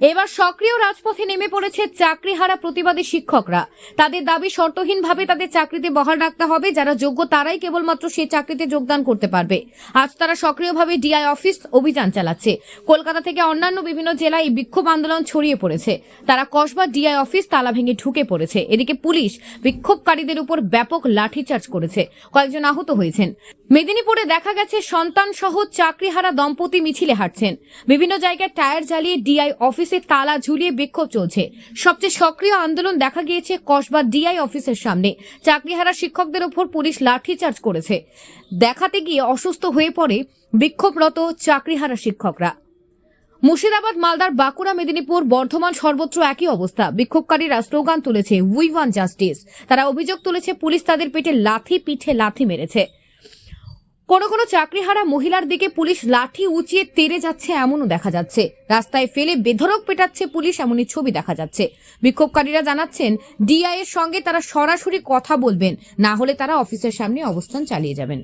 এবার সক্রিয় রাজপথে নেমে পড়েছে চাকরিহারা প্রতিবাদী শিক্ষকরা। তাদের দাবি শর্তহীনভাবে তাদের চাকরিতে বহাল রাখতে হবে, যারা যোগ্য তারাই কেবলমাত্র সেই চাকরিতে যোগদান করতে পারবে। আজ তারা সক্রিয়ভাবে ডিআই অফিস অভিযান চালাচ্ছে। কলকাতা থেকে অন্যান্য বিভিন্ন জেলায় এই বিক্ষোভ আন্দোলন ছড়িয়ে পড়েছে। তারা কসবা ডিআই অফিস তালা ভেঙে ঢুকে পড়েছে। এদিকে পুলিশ বিক্ষোভকারীদের উপর ব্যাপক লাঠিচার্জ করেছে। কয়েকজন আহত হয়েছেন। মেদিনীপুরে দেখা গেছে সন্তান সহ চাকরিহারা দম্পতি মিছিলে হাঁটছেন। বিভিন্ন জায়গায় টায়ার জ্বালিয়ে ডিআই অফিসে তালা ঝুলিয়ে বিক্ষোভ চলছে। সবচেয়ে সক্রিয় আন্দোলন দেখা গিয়েছে কসবা ডিআই অফিসের সামনে। চাকরিহারা শিক্ষকদের ওপর পুলিশ লাঠিচার্জ করেছে। দেখাতে গিয়ে অসুস্থ হয়ে পড়ে বিক্ষোভরত চাকরিহারা শিক্ষকরা। মুর্শিদাবাদ, মালদার বাঁকুড়া, মেদিনীপুর বর্ধমান সর্বত্র একই অবস্থা। বিক্ষোভকারীরা স্লোগান তুলেছে উই ওয়ান জাস্টিস তারা অভিযোগ তুলেছে, পুলিশ তাদের পেটে লাথি, পিঠে লাথি মেরেছে। কোনো কোনো চাকরিহারা মহিলার দিকে পুলিশ লাঠি উঁচিয়ে তেড়ে যাচ্ছে এমনও দেখা যাচ্ছে। রাস্তায় ফেলে বেধরক পেটাচ্ছে পুলিশ এমনই ছবি দেখা যাচ্ছে। বিক্ষোভকারীরা জানাচ্ছেন ডিআই এর সঙ্গে তারা সরাসরি কথা বলবেন, না হলে তারা অফিসের সামনে অবস্থান চালিয়ে যাবেন।